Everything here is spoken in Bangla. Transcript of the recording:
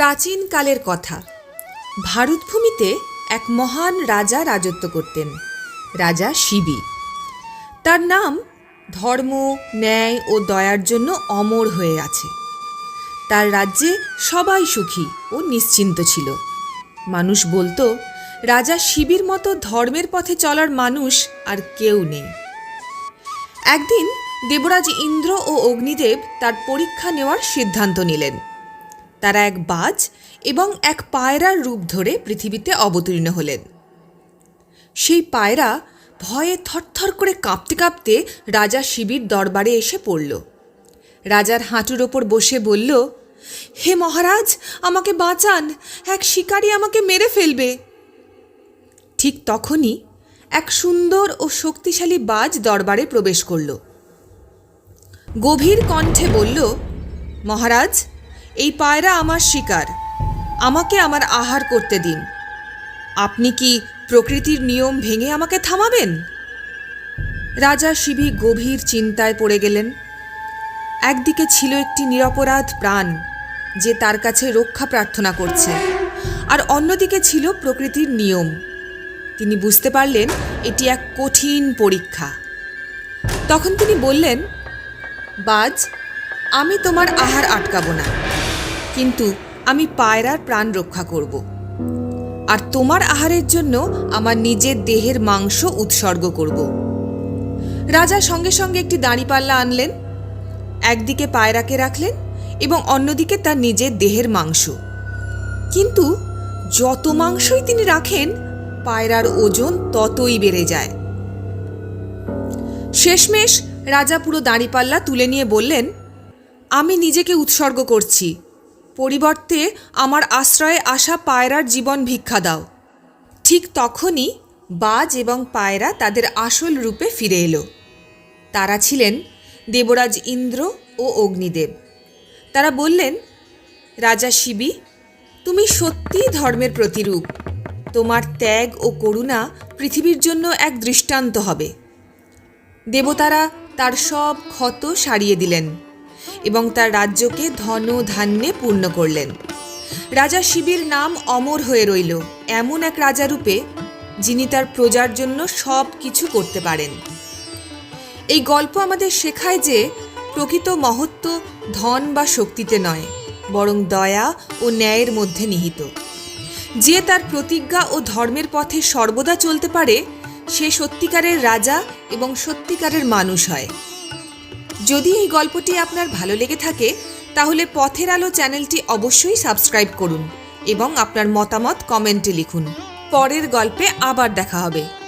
প্রাচীনকালের কথা। ভারতভূমিতে এক মহান রাজা রাজত্ব করতেন, রাজা শিবি তার নাম ধর্ম, ন্যায় ও দয়ার জন্য অমর হয়ে আছে। তার রাজ্যে সবাই সুখী ও নিশ্চিন্ত ছিল। মানুষ বলতো, রাজা শিবির মতো ধর্মের পথে চলার মানুষ আর কেউ নেই। একদিন দেবরাজ ইন্দ্র ও অগ্নিদেব তার পরীক্ষা নেওয়ার সিদ্ধান্ত নিলেন। তারা এক বাজ এবং এক পায়রার রূপ ধরে পৃথিবীতে অবতীর্ণ হলেন। সেই পায়রা ভয়ে থরথর করে কাঁপতে কাঁপতে রাজা শিবির দরবারে এসে পড়ল। রাজার হাঁটুর ওপর বসে বলল, হে মহারাজ, আমাকে বাঁচান। এক শিকারী আমাকে মেরে ফেলবে। ঠিক তখনই এক সুন্দর ও শক্তিশালী বাজ দরবারে প্রবেশ করল। গভীর কণ্ঠে বলল, মহারাজ এই পায়রা আমার শিকার। আমাকে আমার আহার করতে দিন। আপনি কি প্রকৃতির নিয়ম ভেঙে আমাকে থামাবেন? রাজা শিবি গভীর চিন্তায় পড়ে গেলেন। একদিকে ছিল একটি নিরপরাধ প্রাণ যে তার কাছে রক্ষা প্রার্থনা করছে, আর অন্যদিকে ছিল প্রকৃতির নিয়ম। তিনি বুঝতে পারলেন এটি এক কঠিন পরীক্ষা। তখন তিনি বললেন, বাজ, আমি তোমার আহার আটকাবো না। কিন্তু আমি পায়রার প্রাণ রক্ষা করব। আর তোমার আহারের জন্য আমার নিজের দেহের মাংস উৎসর্গ করব। রাজা সঙ্গে সঙ্গে একটি দাঁড়িপাল্লা আনলেন, একদিকে পায়রাকে রাখলেন এবং অন্যদিকে তার নিজের দেহের মাংস। কিন্তু যত মাংসই তিনি রাখেন, পায়রার ওজন ততই বেড়ে যায়। শেষমেশ রাজা পুরো দাঁড়িপাল্লা তুলে নিয়ে বললেন, আমি নিজেকে উৎসর্গ করছি। পরিবর্তে আমার আশ্রয়ে আসা পায়রার জীবন ভিক্ষা দাও। ঠিক তখনই বাজ এবং পায়রা তাদের আসল রূপে ফিরে এলো। তারা ছিলেন দেবরাজ ইন্দ্র ও অগ্নিদেব। তারা বললেন, রাজা শিবি, তুমি সত্যিই ধর্মের প্রতিরূপ। তোমার ত্যাগ ও করুণা পৃথিবীর জন্য এক দৃষ্টান্ত হবে। দেবতারা তার সব ক্ষত সারিয়ে দিলেন। এবং তার রাজ্যকে ধন ধান্যে পূর্ণ করলেন। রাজা শিবির নাম অমর হয়ে রইল, এমন এক রাজারূপে যিনি তার প্রজার জন্য সব কিছু করতে পারেন। এই গল্প আমাদের শেখায় যে প্রকৃত মহত্ব ধন বা শক্তিতে নয়, বরং দয়া ও ন্যায়ের মধ্যে নিহিত। যে তার প্রতিজ্ঞা ও ধর্মের পথে সর্বদা চলতে পারে, সে সত্যিকারের রাজা এবং সত্যিকারের মানুষ হয়। যদি এই গল্পটি আপনার ভালো লেগে থাকে, তাহলে পথের আলো চ্যানেলটি অবশ্যই সাবস্ক্রাইব করুন এবং আপনার মতামত কমেন্টে লিখুন। পরের গল্পে আবার দেখা হবে।